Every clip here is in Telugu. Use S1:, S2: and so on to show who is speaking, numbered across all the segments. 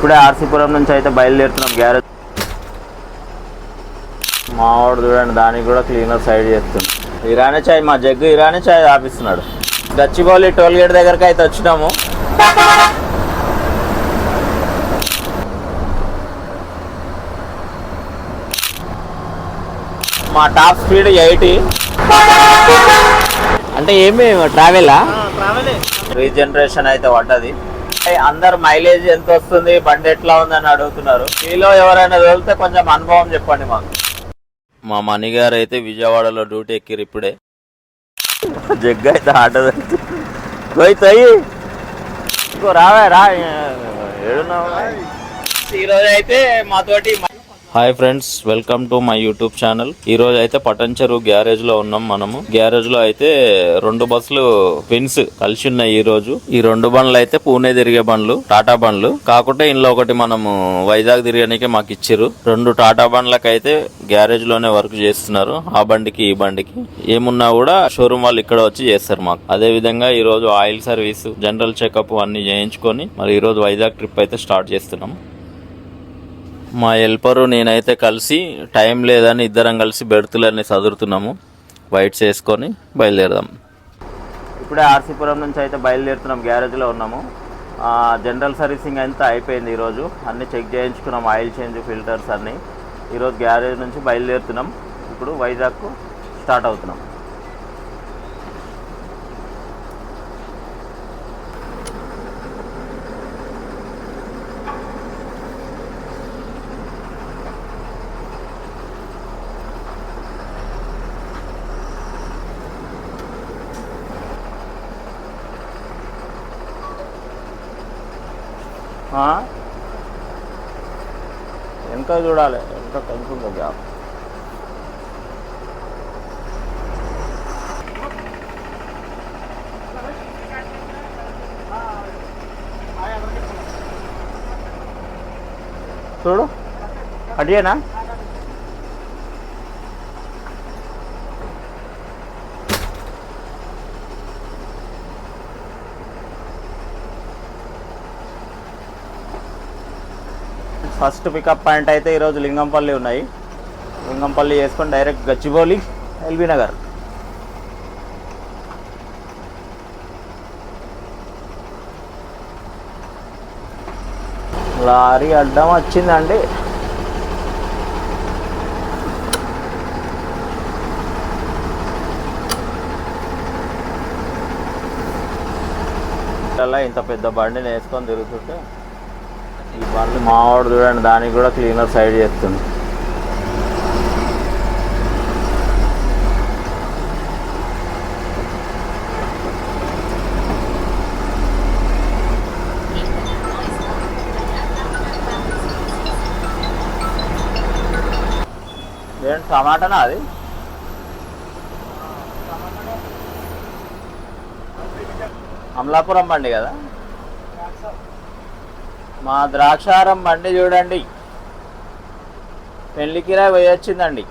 S1: ఇప్పుడే ఆర్సీపురం నుంచి అయితే బయలుదేరుతున్నాం గ్యారేజ్. మావాడు చూడండి దానికి కూడా క్లీనర్ సైడ్ చేస్తుంది. ఇరానీ చాయ్ మా జగ్గు ఇరానీ చాయ్ ఆపిస్తున్నాడు. గచ్చిబౌలి టోల్ గేట్ దగ్గరికి అయితే వచ్చినాము. మా టాప్ స్పీడ్ ఎయిటీ. అంటే ఏమి ట్రావెలా. రీజనరేషన్ అయితే పడ్డది. అందరు మైలేజ్ ఎంత వస్తుంది? బండి ఎట్లా ఉందని అడుగుతున్నారు. మీలో ఎవరైనా వెళ్తే కొంచెం అనుభవం చెప్పండి మాకు. మా మణి గారు అయితే విజయవాడలో డ్యూటీ ఎక్కిరు ఇప్పుడే. జగ్గు అయితే ఆటో ఇంకో రావే రా ఏడున్నావు? ఈరోజు అయితే మాతోటి hi friends welcome to my YouTube channel ఈ రోజు అయితే పటంచెరు గ్యారేజ్లో ఉన్నాం మనము. గ్యారేజ్లో అయితే రెండు బస్సులు పిన్స్ కలిసి ఉన్నాయి ఈ రోజు. ఈ రెండు బండ్లు అయితే పూణే తిరిగే బండ్లు టాటా బండ్లు. కాకుంటే ఇంట్లో ఒకటి మనము వైజాగ్ తిరగడానికి మాకు ఇచ్చిర్రు. రెండు టాటా బండ్లకు అయితే గ్యారేజ్లోనే వర్క్ చేస్తున్నారు. ఆ బండికి ఈ బండికి. ఏమున్నా కూడా షోరూమ్ వాళ్ళు ఇక్కడ వచ్చి చేస్తారు మాకు. అదే విధంగా ఈ రోజు ఆయిల్ సర్వీస్ జనరల్ చెకప్ అన్ని చేయించుకొని మరి ఈ రోజు వైజాగ్ ట్రిప్ అయితే స్టార్ట్ చేస్తున్నాం. మా హెల్పరు నేనైతే కలిసి టైం లేదని ఇద్దరం కలిసి బెర్తులన్నీ చదువుతున్నాము వైట్ వేసుకొని బయలుదేరదాం. ఇప్పుడే ఆర్సీపురం నుంచి అయితే బయలుదేరుతున్నాం గ్యారేజ్లో ఉన్నాము. జనరల్ సర్వీసింగ్ అంతా అయిపోయింది ఈరోజు. అన్నీ చెక్ చేయించుకున్నాం ఆయిల్ చేంజ్ ఫిల్టర్స్ అన్నీ. ఈరోజు గ్యారేజ్ నుంచి బయలుదేరుతున్నాం. ఇప్పుడు వైజాగ్కు స్టార్ట్ అవుతున్నాం ఆ? వెనక చూడాలి. ఇంకా కొంచెం ఉంది గ్యాప్ చూడు. అడిగేనా? ఫస్ట్ పికప్ పాయింట్ అయితే ఈరోజు లింగంపల్లి ఉన్నాయి. లింగంపల్లి చేసుకొని direct Gachibowli LB Nagar. Lorry అడ్డం వచ్చిందండి. ఇంత పెద్ద బండిని వేసుకొని తిరుగుతుంటే ఈ బండ్లు మావాడు చూడండి దానికి కూడా క్లీనర్ సైడ్ చేస్తుంది. ఏంటి టమాటానా అది? అమలాపురం బండి కదా? మా ద్రాక్షారం బండి చూడండి. పెళ్ళి వేయొచ్చిందండి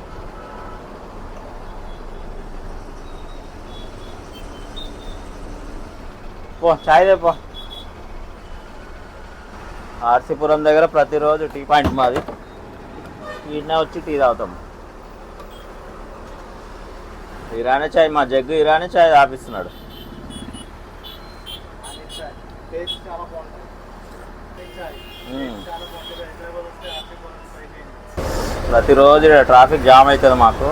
S1: పో చాయ్ పో. ఆర్సీపురం దగ్గర ప్రతిరోజు టీ పాయింట్ మాది. ఈయన వచ్చి టీ తాగుతాం. ఇరానీ చాయ్ మా జగ్గు ఇరానీ చాయ్ ఆపిస్తున్నాడు మ్మ్. ప్రతిరోజు ట్రాఫిక్ జామ్ అవుతుంది మాకు.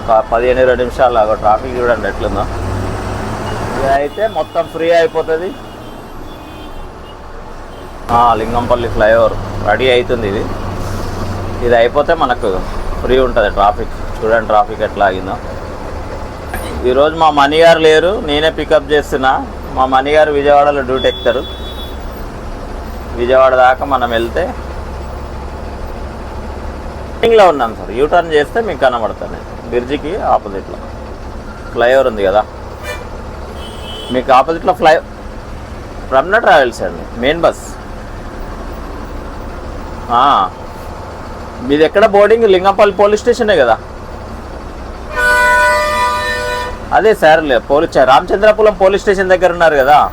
S1: ఒక పదిహేను ఇరవై నిమిషాలు ఒక ట్రాఫిక్ చూడండి ఎట్లుందో. ఇది అయితే మొత్తం ఫ్రీ అయిపోతుంది. లింగంపల్లి ఫ్లైఓవర్ రెడీ అవుతుంది ఇది. ఇది అయిపోతే మనకు ఫ్రీ ఉంటుంది ట్రాఫిక్. చూడండి ట్రాఫిక్ ఎట్లా ఆగిందో. ఈరోజు మా మనీ గారు లేరు నేనే పికప్ చేస్తున్నా. మా మనీ గారు విజయవాడలో డ్యూటీ ఎక్కుతారు. విజయవాడ దాకా మనం వెళ్తే లో ఉన్నాను సార్. యూటర్న్ చేస్తే మీకు కనబడతాను. బ్రిడ్జికి ఆపోజిట్లో ఫ్లైఓవర్ ఉంది కదా. మీకు ఆపోజిట్లో ఫ్లై రమ్న ట్రావెల్స్ అండి. మెయిన్ బస్ మీది ఎక్కడ? బోర్డింగ్ లింగంపల్లి పోలీస్ స్టేషనే కదా. అదే సార్ లే- పోలీస్ రామచంద్రపురం పోలీస్ స్టేషన్ దగ్గర ఉన్నారు కదా.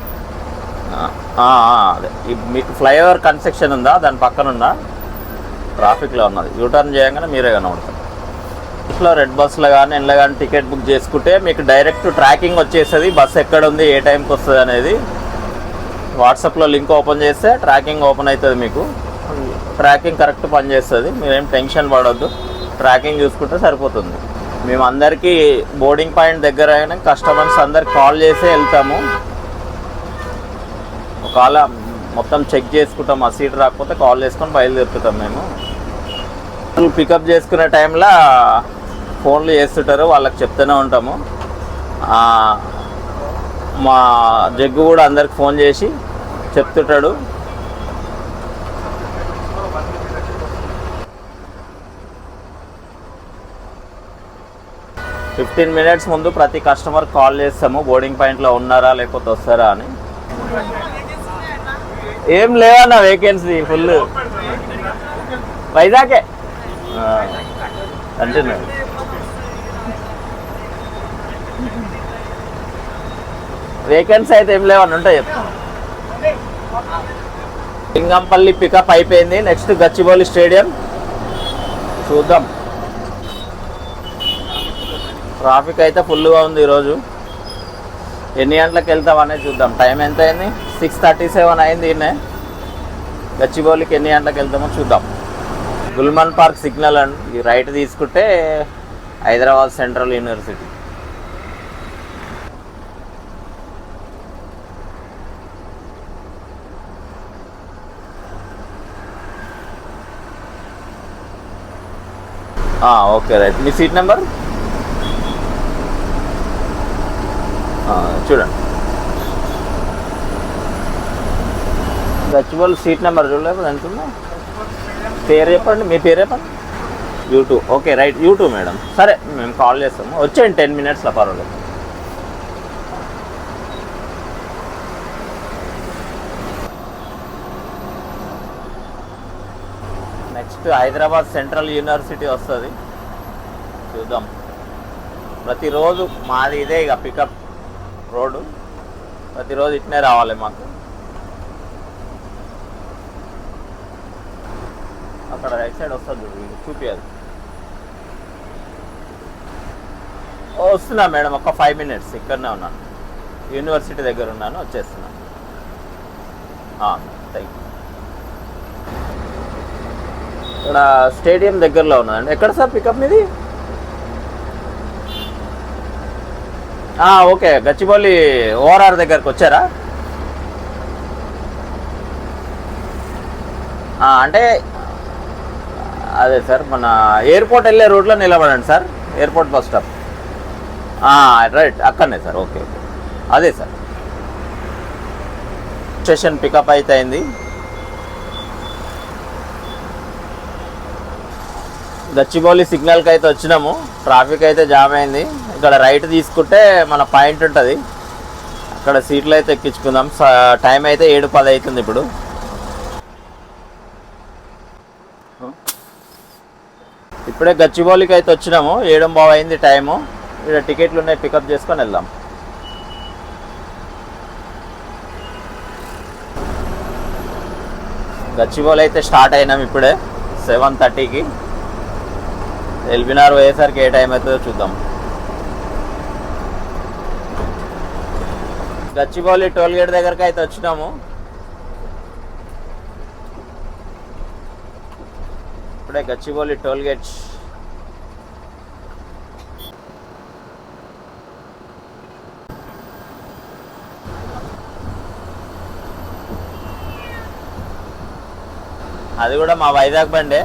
S1: అదే. మీకు ఫ్లైఓవర్ కన్స్ట్రక్షన్ ఉందా? దాని పక్కన ఉందా ట్రాఫిక్లో ఉన్నది. యూటర్న్ చేయగానే మీరే కనబడతారు. ఇట్లా రెడ్ బస్సులో కానీ ఇంట్లో కానీ టికెట్ బుక్ చేసుకుంటే మీకు డైరెక్ట్ ట్రాకింగ్ వచ్చేస్తుంది. బస్సు ఎక్కడ ఉంది ఏ టైంకి వస్తుంది అనేది వాట్సాప్లో లింక్ ఓపెన్ చేస్తే ట్రాకింగ్ ఓపెన్ అవుతుంది మీకు. ట్రాకింగ్ కరెక్ట్ పనిచేస్తుంది మీరేం టెన్షన్ పడొద్దు. ట్రాకింగ్ చూసుకుంటే సరిపోతుంది. మేము అందరికీ బోర్డింగ్ పాయింట్ దగ్గర అయినా కస్టమర్స్ అందరికి కాల్ చేసే వెళ్తాము. ఒకవేళ మొత్తం చెక్ చేసుకుంటాం ఆ సీట్ రాకపోతే కాల్ చేసుకొని బయలుదేరుతాం మేము. పికప్ చేసుకునే టైంలో ఫోన్లు చేస్తుంటారు వాళ్ళకి చెప్తూనే ఉంటాము. మా జగ్గు కూడా అందరికి ఫోన్ చేసి చెప్తుంటాడు. ఫిఫ్టీన్ మినిట్స్ ముందు ప్రతి కస్టమర్ కాల్ చేస్తాము బోర్డింగ్ పాయింట్లో ఉన్నారా లేకపోతే వస్తారా అని. ఏం లేవన్న వేకెన్సీ ఫుల్ వైజాగే. కంటిన్యూ వేకెన్సీ అయితే ఏం లేవని ఉంటాయి చెప్తాను లింగంపల్లి పికప్ అయిపోయింది. Next Gachibowli stadium. చూద్దాం. ట్రాఫిక్ అయితే ఫుల్గా ఉంది ఈరోజు. ఎన్ని గంటలకు వెళ్తామనే చూద్దాం. టైం ఎంత అయింది? సిక్స్ థర్టీ సెవెన్ అయింది ఈయనే. గచ్చిబౌలికి ఎన్ని గంటలకు వెళ్తామో చూద్దాం. గుల్మన్ పార్క్ సిగ్నల్ అండి రైట్ తీసుకుంటే Hyderabad central university. Okay right. మీ సీట్ నెంబర్? చూడండి. గచ్చిబౌల్ సీట్ నెంబర్ చూడలేదు ఎంత ఉందో? పేరు చెప్పండి మీ పేరు చెప్పండి. YouTube okay right YouTube madam సరే మేము కాల్ చేస్తాము. వచ్చేయండి టెన్ మినిట్స్లో పర్వాలేదు. నెక్స్ట్ హైదరాబాద్ సెంట్రల్ యూనివర్సిటీ వస్తుంది. చూద్దాం. ప్రతిరోజు మాది ఇదే ఇక పికప్ రోడ్డు ప్రతిరోజు ఇట్నే రావాలి మాకు. అక్కడ రైట్ సైడ్ వస్తుంది. చూపించదు వస్తున్నా మేడం ఒక ఫైవ్ మినిట్స్ ఇక్కడనే ఉన్నాను యూనివర్సిటీ దగ్గర ఉన్నాను వచ్చేస్తున్నాను థ్యాంక్ యూ ఇక్కడ స్టేడియం దగ్గరలో ఉన్నదండి. ఎక్కడ సార్ పికప్ మీది? ఓకే గచ్చిబౌలి ఓఆర్ఆర్ దగ్గరకు వచ్చారా? అంటే అదే సార్ మన ఎయిర్పోర్ట్ వెళ్ళే రోడ్లో నిలబడండి sir airport bus stop. Right అక్కడనే సార్ ఓకే ఓకే. అదే సార్. స్టేషన్ పికప్ అయితే అయింది. గచ్చిబౌలి సిగ్నల్కి అయితే వచ్చినాము ట్రాఫిక్ అయితే జామ్ అయింది. ఇక్కడ రైట్ తీసుకుంటే మన పాయింట్ ఉంటుంది. అక్కడ సీట్లు అయితే ఎక్కించుకుందాం. స- టైం అయితే ఏడు పది అవుతుంది ఇప్పుడు. ఇప్పుడే గచ్చిబౌలికి అయితే వచ్చినాము. ఏడు బావు అయింది టైము. ఇక్కడ టికెట్లు ఉన్నాయి పికప్ చేసుకొని వెళ్దాం. గచ్చిబౌలి అయితే స్టార్ట్ అయినాం ఇప్పుడే సెవెన్ థర్టీకి. ఎల్బినార్ పోయేసరికి ఏ టైం అవుతుందో చూద్దాం. గచ్చిబౌలి టోల్ గేట్ దగ్గరకు అయితే వచ్చినాము. ఇప్పుడే గచ్చిబౌలి టోల్ గేట్ అది కూడా మా వైజాగ్ బండే.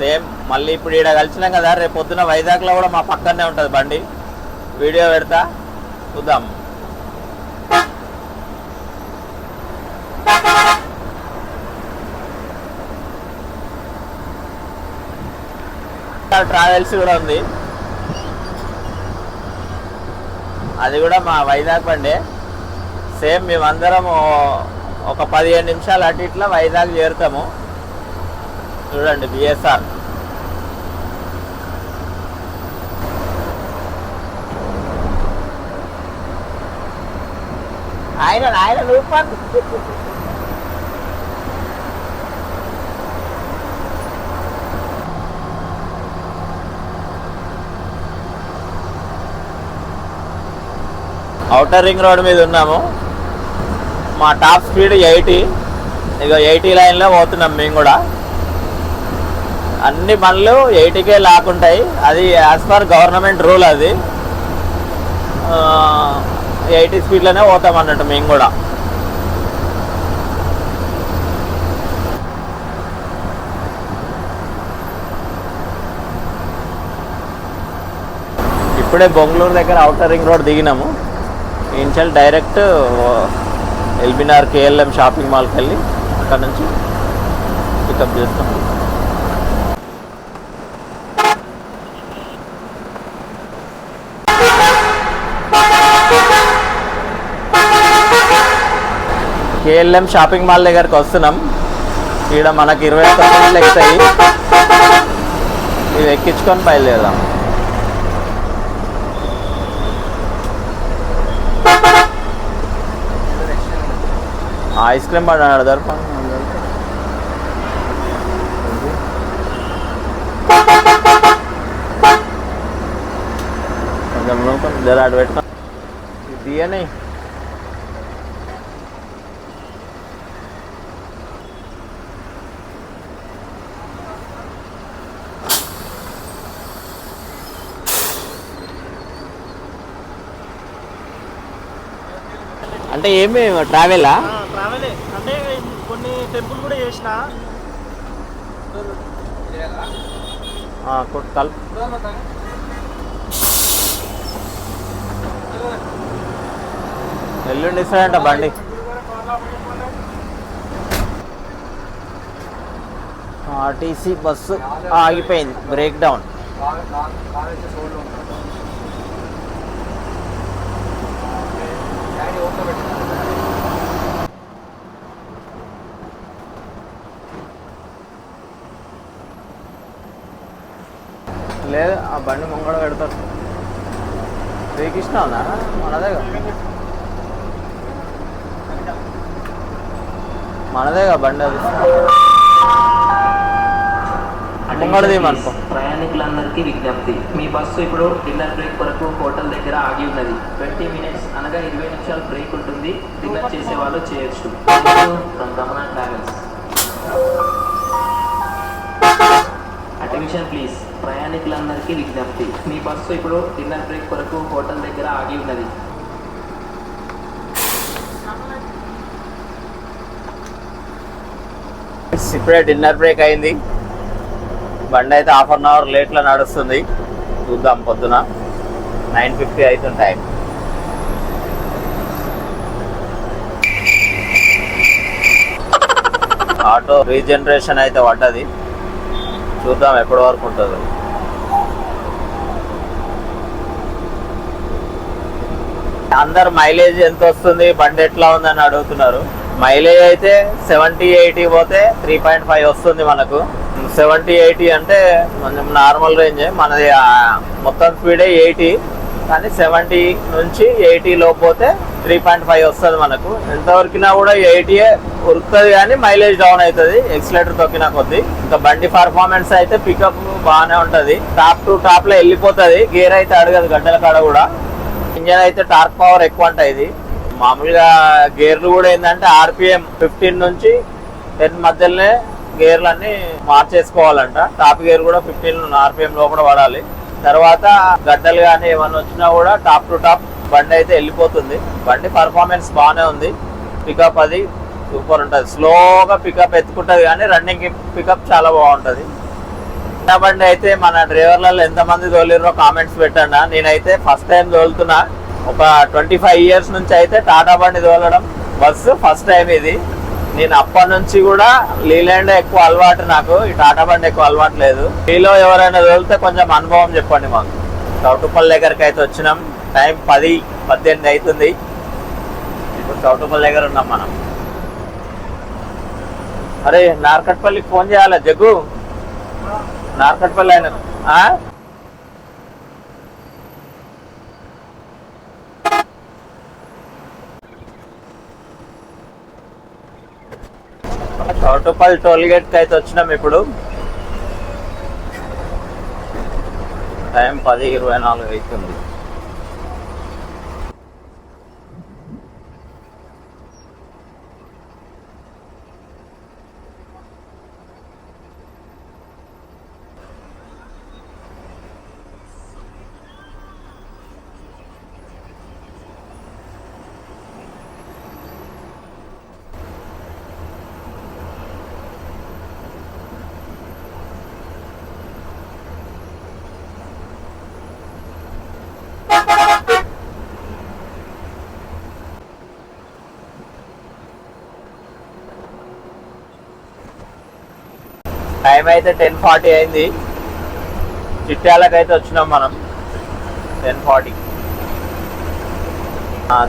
S1: సేమ్ మళ్ళీ ఇప్పుడు ఈడ కలిసినాం కదా రేపు పొద్దున వైజాగ్లో కూడా మా పక్కనే ఉంటుంది బండి. వీడియో పెడతా చూద్దాం. ట్రావెల్స్ కూడా ఉంది. అది కూడా మా వైజాగ్ బండే. సేమ్ మేమందరం ఒక పదిహేను నిమిషాలు అటు ఇట్లా వైజాగ్ చేరుతాము. చూడండి బిఎస్ఆర్ ఆయన ఆయన రూపాయి అవుటర్ రింగ్ రోడ్ మీద ఉన్నాము. మా టాప్ స్పీడ్ ఎయిటీ. ఇక ఎయిటీ లైన్లో పోతున్నాం మేము కూడా. అన్ని బండ్లు ఎయిటీకే లాక్కుంటాయి. అది యాజ్ పర్ గవర్నమెంట్ రూల్ అది. ఎయిటీ స్పీడ్లోనే పోతాం అన్నట్టు మేము కూడా. ఇప్పుడే బొంగళూరు దగ్గర అవుటర్ రింగ్ రోడ్ దిగినాము. ఇన్షల్ డైరెక్ట్ ఎల్బినార్ కేఎల్ఎం షాపింగ్ మాల్కి వెళ్ళి అక్కడ నుంచి పికప్ చేస్తాం. కేఎల్ఎం షాపింగ్ మాల్ దగ్గరకు వస్తున్నాం. ఇక్కడ మనకి ఇరవై ఒక్క రూపాయలు ఎక్కుతాయి ఇది ఎక్కించుకొని బయలుదేరదాం. ఐస్ క్రీమ్ బండి అన్నాడు దర్పణ కొంచెం జర అటు పెట్టుకో. ఇది అంటే ఏమి ట్రావెలా
S2: ట్రావెలే అంటే కొన్ని టెంపుల్ కూడా చేసిన.
S1: కలుపు ఎల్లుండి ఇస్తాడంట బండి. ఆర్టీసీ బస్సు ఆగిపోయింది. బ్రేక్ డౌన్ లేదు ఆ బండి ముంగడ పెడతారు శ్రీకృష్ణ ఉందా మనదే మనదేగా బండి అది.
S3: ప్రయాణికులందరికీ విజ్ఞప్తి. మీ బస్సు ఇప్పుడు డిన్నర్ బ్రేక్ వరకు హోటల్ దగ్గర ఆగి ఉన్నది. ట్వంటీ మినిట్స్ అనగా ఇరవై నిమిషాలు బ్రేక్ ఉంటుంది. డిన్నర్ చేసే వాళ్ళు చేయొచ్చు ట్రావెల్స్. Attention please. ప్రయాణికులందరికీ విజ్ఞప్తి. మీ బస్సు ఇప్పుడు డిన్నర్ బ్రేక్ వరకు హోటల్ దగ్గర ఆగి ఉన్నది.
S1: ఇప్పుడే డిన్నర్ బ్రేక్ అయింది. బండి అయితే హాఫ్ అన్ అవర్ లేట్లో నడుస్తుంది. చూద్దాం పొద్దున. నైన్ ఫిఫ్టీ అవుతుంది టైం. ఆటో రీజనరేషన్ అయితే పడ్డది. చూద్దాం ఎప్పటి వరకు ఉంటుంది. అందరు మైలేజ్ ఎంత వస్తుంది? బండి ఎట్లా ఉందని అడుగుతున్నారు. మైలేజ్ అయితే సెవెంటీ ఎయిటీ పోతే త్రీ పాయింట్ ఫైవ్ వస్తుంది మనకు. సెవెంటీ ఎయిటీ అంటే కొంచెం నార్మల్ రేంజ్. మనది మొత్తం స్పీడే ఎయిటీ. కానీ సెవెంటీ నుంచి ఎయిటీ లో పోతే త్రీ పాయింట్ ఫైవ్ వస్తుంది మనకు. ఎంత వరకునా కూడా ఎయిటీఏ ఉరుకుతుంది కానీ మైలేజ్ డౌన్ అవుతుంది. ఎక్సిలేటర్ తొక్కిన కొద్ది. ఇంకా బండి పర్ఫార్మెన్స్ అయితే పికప్ బాగానే ఉంటుంది. టాప్ టు టాప్లో వెళ్ళిపోతుంది. గేర్ అయితే అడగదు గడ్డల కాడ కూడా. ఇంజన్ అయితే టార్క్ పవర్ ఎక్కువ ఉంటాయి ఇది మామూలుగా గేర్లు కూడా ఏంటంటే ఆర్పిఎం ఫిఫ్టీన్ నుంచి టెన్ మధ్యలోనే గేర్లు అన్ని మార్చేసుకోవాలంట. టాప్ గేర్ కూడా ఫిఫ్టీన్ ఆర్పిఎం లో కూడా పడాలి. తర్వాత గడ్డలు కానీ ఏమన్నా వచ్చినా కూడా టాప్ టు టాప్ బండి అయితే వెళ్ళిపోతుంది. బండి పర్ఫార్మెన్స్ బాగానే ఉంది. పికప్ అది సూపర్ ఉంటుంది. స్లోగా పికప్ ఎత్తుకుంటుంది కానీ రన్నింగ్కి పికప్ చాలా బాగుంటుంది. టాటా బండి అయితే మన డ్రైవర్లలో ఎంతమంది తోలిరో కామెంట్స్ పెట్టండి. నేనైతే ఫస్ట్ టైం తోలుతున్నా. ఒక ట్వంటీ ఫైవ్ ఇయర్స్ నుంచి అయితే టాటా బండి తోలడం బస్సు ఫస్ట్ టైం ఇది. నేను అప్పటి నుంచి కూడా లీలాండ్ ఎక్కువ అలవాటు నాకు. ఈ టాటా బండి ఎక్కువ అలవాటు లేదు. మీలో ఎవరైనా తోలితే కొంచెం అనుభవం చెప్పండి మాకు. తౌటుపల్లి దగ్గరికి అయితే వచ్చినాం. టైం పది పద్దెనిమిది అవుతుంది. ఇప్పుడు చౌటుపల్లి దగ్గర ఉన్నాం మనం. అరే నార్కట్పల్లికి ఫోన్ చేయాలా జగ్గు? నార్కట్పల్లి ఆయన. ఆ? చౌటుపల్లి టోల్ అయితే వచ్చినాం ఇప్పుడు. టైం పది ఇరవై నాలుగు అవుతుంది. టైం అయితే టెన్ ఫార్టీ అయింది. చిట్యాలకైతే వచ్చినాం మనం. టెన్ ఫార్టీ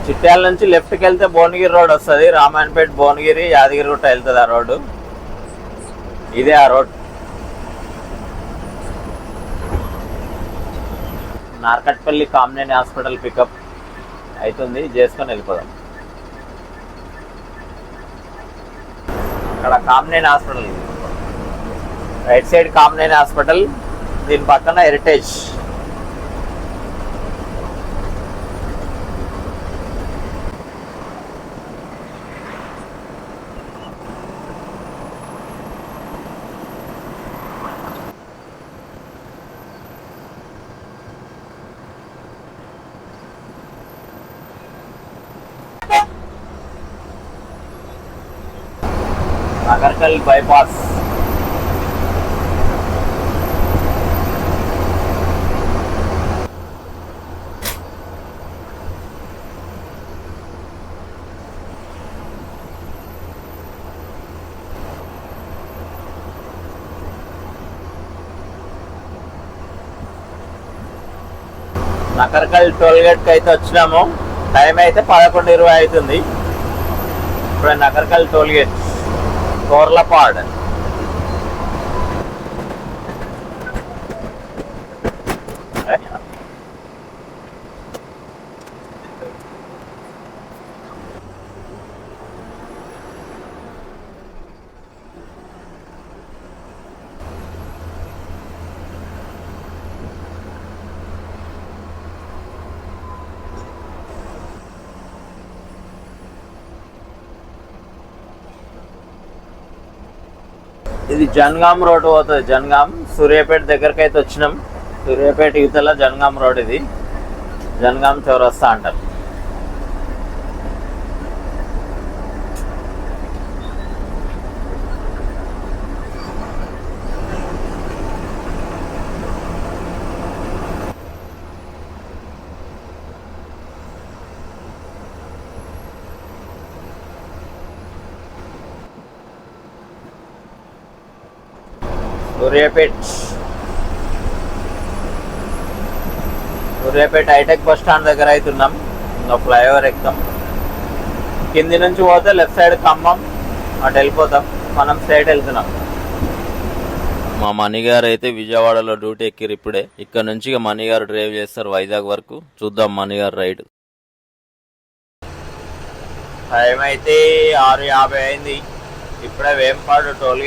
S1: చిట్యాల నుంచి లెఫ్ట్కి వెళ్తే భువనగిరి రోడ్ వస్తుంది. రామాయణపేట భువనగిరి యాదగిరి గుట్ట వెళ్తుంది ఆ రోడ్డు. ఇదే ఆ road. Narketpally Kamineni hospital pickup అవుతుంది చేసుకొని వెళ్ళిపోదాం. అక్కడ Kamineni hospital right side Kamineni hospital దీని పక్కన Heritage Nakrekal bypass. Nakrekal toll గేట్కి అయితే వచ్చినాము. టైం అయితే పదకొండు ఇరవై అవుతుంది. ఇప్పుడు నకరకల్ టోల్ గేట్ కోర్లపాడ్. ఇది జన్గాం రోడ్ పోతుంది జన్గాం. సూర్యాపేట దగ్గరకైతే వచ్చినాం. సూర్యాపేట యువతల జన్గాం రోడ్ ఇది. జన్గాం చౌరస్తా అంటారు. Suryapet. Suryapet hitech bus stand దగ్గర అవుతున్నాం. ఇంకా ఫ్లైఓవర్ ఎక్కుతాం. కింది నుంచి పోతే లెఫ్ట్ సైడ్ ఖమ్మం అటు వెళ్ళిపోతాం. మనం స్ట్రైట్ వెళ్తున్నాం. మా మణి గారు అయితే విజయవాడలో డ్యూటీ ఎక్కిరు ఇప్పుడే. ఇక్కడ నుంచి ఇక మణి గారు డ్రైవ్ చేస్తారు వైజాగ్ వరకు. చూద్దాం మణి గారు రైడ్. టైం అయితే ఆరు యాభై అయింది. ఇప్పుడే వేంపాడు టోల్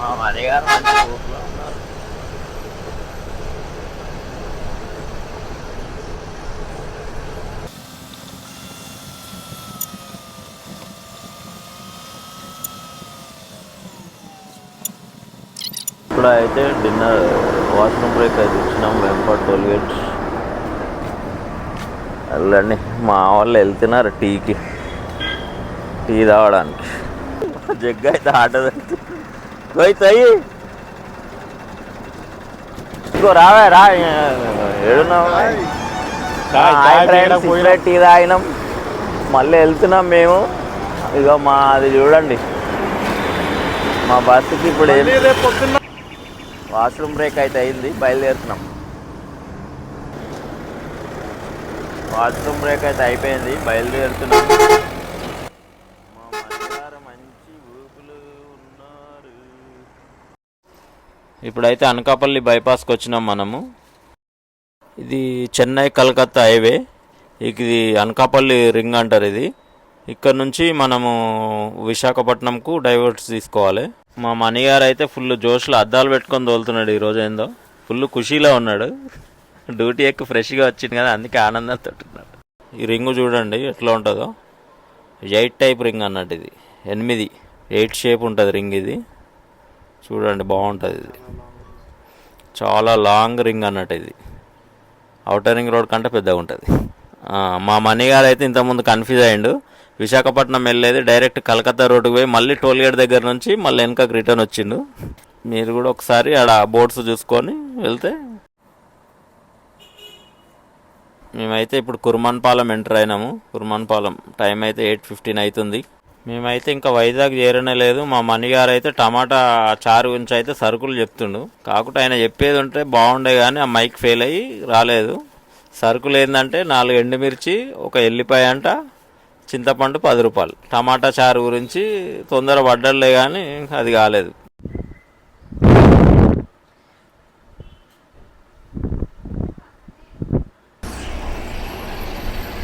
S1: మా మణి గారు మంచి ఊపులో ఉన్నారు. ఇప్పుడు అయితే డిన్నర్ వాష్రూమ్ బ్రేక్ అయితే ఇచ్చినాం వెంపట్ టోల్ వెళ్ళండి. మా వాళ్ళు వెళ్తున్నారు టీకి టీ తాగడానికి. జగ్గు అయితే ఆటో పోయి ఇంకో రావే రా ఏడున్నావు టీ తాగినాం మళ్ళీ వెళ్తున్నాం మేము ఇగో మా అది చూడండి మా బస్సుకి ఇప్పుడు వాష్రూమ్ బ్రేక్ అయితే అయింది బయలుదేరుతున్నాం వాష్రూమ్ బ్రేక్ అయితే అయిపోయింది బయలుదేరుతున్నాం మా మణిగారు మంచి ఊపులు ఉన్నారు ఇప్పుడైతే అనకాపల్లి బైపాస్కి వచ్చినాం మనము. ఇది చెన్నై కలకత్తా హైవే. ఇది అనకాపల్లి రింగ్ అంటారు ఇది. ఇక్కడ నుంచి మనము విశాఖపట్నంకు డైవర్ట్స్ తీసుకోవాలి. మా మణి గారు అయితే ఫుల్ జోష్లో అద్దాలు పెట్టుకొని తోలుతున్నాడు ఈరోజు ఏందో. ఫుల్ ఖుషీలో ఉన్నాడు. డ్యూటీ ఎక్కి ఫ్రెష్గా వచ్చింది కదా అందుకే ఆనందంతో ఉన్నాడు ఈ రింగ్ చూడండి ఎట్లా ఉంటుందో. ఎయిట్ టైప్ రింగ్ అన్నట్టు ఇది. ఎనిమిది. ఎయిట్ షేప్ ఉంటుంది రింగ్ ఇది. చూడండి బాగుంటుంది ఇది. చాలా లాంగ్ రింగ్ అన్నట్టు ఇది. అవుటర్ రింగ్ రోడ్ కంటే పెద్దగా ఉంటుంది. మా మనీ గారు అయితే ఇంతకుముందు కన్ఫ్యూజ్ అయ్యిండు. విశాఖపట్నం వెళ్ళేది డైరెక్ట్ కలకత్తా రోడ్డుకు పోయి మళ్ళీ టోల్గేట్ దగ్గర నుంచి మళ్ళీ వెనకకి రిటర్న్ వచ్చిండు. మీరు కూడా ఒకసారి ఆడ బోర్డ్స్ చూసుకొని వెళ్తే మేమైతే ఇప్పుడు కుర్మాన్పాలెం ఎంటర్ అయినాము. కుర్మాన్పాలెం టైం అయితే ఎయిట్ ఫిఫ్టీన్ అవుతుంది. మేమైతే ఇంకా వైజాగ్ చేరనే లేదు. మా మణి గారు అయితే టమాటా చారు గురించి అయితే సరుకులు చెప్తుండు. కాకుండా ఆయన చెప్పేది ఉంటే బాగుండే కానీ ఆ మైక్ ఫెయిల్ అయ్యి రాలేదు. సరుకులు ఏంటంటే నాలుగు ఎండుమిర్చి ఒక ఎల్లిపాయ అంట చింతపండు పది రూపాయలు. టమాటా చారు గురించి తొందర పడ్డలే కానీ అది కాలేదు.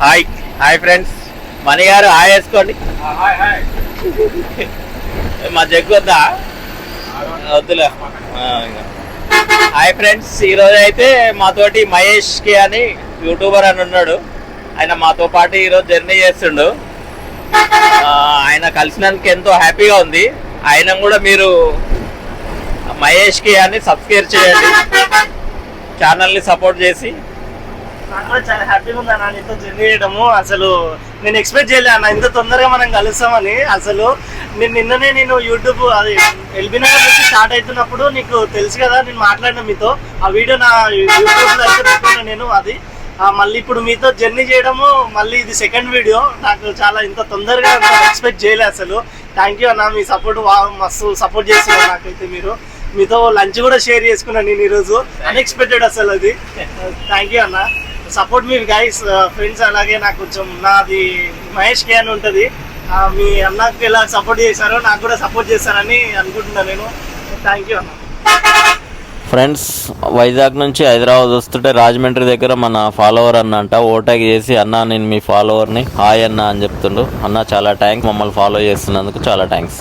S1: హాయ్. Hi friends. మణి గారు హాయ్ వేసుకోండి మా జగ్గు వద్దా? వద్దులే. హాయ్ ఫ్రెండ్స్ ఈరోజు అయితే మాతోటి మహేష్కి అని యూట్యూబర్ అని ఉన్నాడు. ఆయన మాతో పాటు ఈరోజు జర్నీ చేస్తుండు. ఆయన కలిసినందుకు ఎంతో హ్యాపీగా ఉంది. ఆయన కూడా మీరు మహేష్కి అని సబ్స్క్రైబ్ చేయండి. ఛానల్ని సపోర్ట్ చేసి
S2: నాకు చాలా హ్యాపీగా ఉంది అన్న నీతో జర్నీ చేయడము. అసలు నేను ఎక్స్పెక్ట్ చేయలే అన్న ఇంత తొందరగా మనం కలుస్తామని. అసలు నేను నిన్ననే నేను యూట్యూబ్ అది ఎల్బీ నగర్ నుంచి స్టార్ట్ అవుతున్నప్పుడు నీకు తెలుసు కదా నేను మాట్లాడిన మీతో. ఆ వీడియో నా యూట్యూబ్లో అయితే నేను అది. మళ్ళీ ఇప్పుడు మీతో జర్నీ చేయడము మళ్ళీ ఇది సెకండ్ వీడియో నాకు చాలా ఇంత తొందరగా ఎక్స్పెక్ట్ చేయలే అసలు. థ్యాంక్ యూ అన్న మీ సపోర్ట్ మస్తు సపోర్ట్ చేస్తున్నారు నాకైతే మీరు. మీతో లంచ్ కూడా షేర్ చేసుకున్నాను నేను ఈరోజు. అన్ఎక్స్పెక్టెడ్ అసలు అది. థ్యాంక్ యూ అన్న. సపోర్ట్ మీరు గైస్ ఫ్రెండ్స్ అలాగే నాకు కొంచెం నాది మహేష్ కే అని ఉంటుంది. మీ అన్నకు ఎలా సపోర్ట్ చేశారో నాకు కూడా సపోర్ట్ చేస్తారని అనుకుంటున్నాను నేను. థ్యాంక్ యూ అన్న.
S1: ఫ్రెండ్స్ వైజాగ్ నుంచి హైదరాబాద్ వస్తుంటే రాజమండ్రి దగ్గర మన ఫాలోవర్ అన్న అంట ఓటాక్ చేసి అన్న నేను మీ ఫాలోవర్ని హాయ్ అన్న అని చెప్తుండు. అన్న చాలా థ్యాంక్స్ మమ్మల్ని ఫాలో చేస్తున్నందుకు చాలా థ్యాంక్స్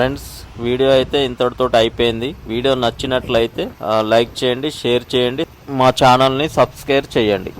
S1: ఫ్రెండ్స్ వీడియో అయితే ఇంతటితో అయిపోయింది. వీడియో నచ్చినట్లయితే లైక్ చేయండి షేర్ చేయండి. మా ఛానల్ని సబ్స్క్రైబ్ చేయండి.